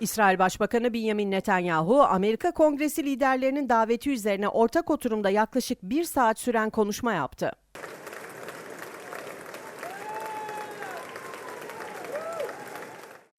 İsrail Başbakanı Benjamin Netanyahu, Amerika Kongresi liderlerinin daveti üzerine ortak oturumda yaklaşık bir saat süren konuşma yaptı.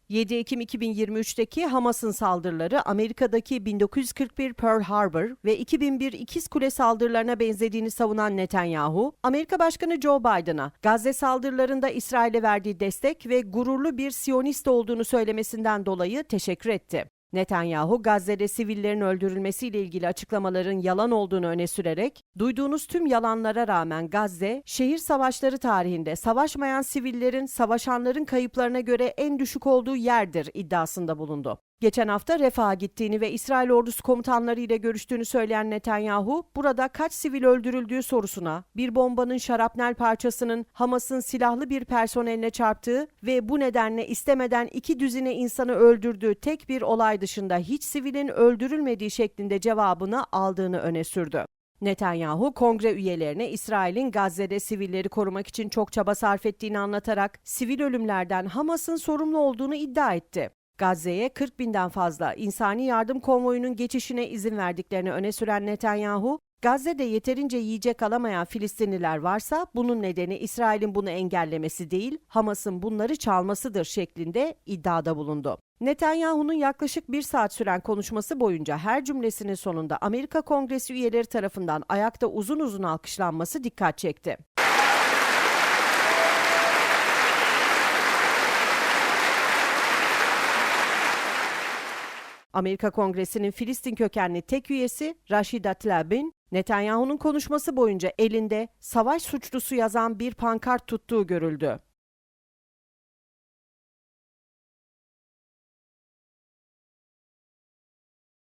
...7 Ekim 2023'teki Hamas'ın saldırıları Amerika'daki 1941 Pearl Harbor ve 2001 İkiz Kule saldırılarına benzediğini savunan Netanyahu, Amerika Başkanı Joe Biden'a Gazze saldırılarında İsrail'e verdiği destek ve gururlu bir Siyonist olduğunu söylemesinden dolayı teşekkür etti. Netanyahu, Gazze'de sivillerin öldürülmesiyle ilgili açıklamaların yalan olduğunu öne sürerek, duyduğunuz tüm yalanlara rağmen Gazze, şehir savaşları tarihinde savaşmayan sivillerin savaşanların kayıplarına göre en düşük olduğu yerdir iddiasında bulundu. Geçen hafta Refah'a gittiğini ve İsrail ordusu komutanları ile görüştüğünü söyleyen Netanyahu, burada kaç sivil öldürüldüğü sorusuna, bir bombanın şarapnel parçasının Hamas'ın silahlı bir personeline çarptığı ve bu nedenle istemeden iki düzine insanı öldürdüğü tek bir olay dışında hiç sivilin öldürülmediği şeklinde cevabını aldığını öne sürdü. Netanyahu, kongre üyelerine İsrail'in Gazze'de sivilleri korumak için çok çaba sarf ettiğini anlatarak sivil ölümlerden Hamas'ın sorumlu olduğunu iddia etti. Gazze'ye 40 binden fazla insani yardım konvoyunun geçişine izin verdiklerini öne süren Netanyahu, Gazze'de yeterince yiyecek alamayan Filistinliler varsa bunun nedeni İsrail'in bunu engellemesi değil, Hamas'ın bunları çalmasıdır şeklinde iddiada bulundu. Netanyahu'nun yaklaşık bir saat süren konuşması boyunca her cümlesinin sonunda Amerika Kongresi üyeleri tarafından ayakta uzun uzun alkışlanması dikkat çekti. Amerika Kongresi'nin Filistin kökenli tek üyesi Rashida Tlaib'in Netanyahu'nun konuşması boyunca elinde savaş suçlusu yazan bir pankart tuttuğu görüldü.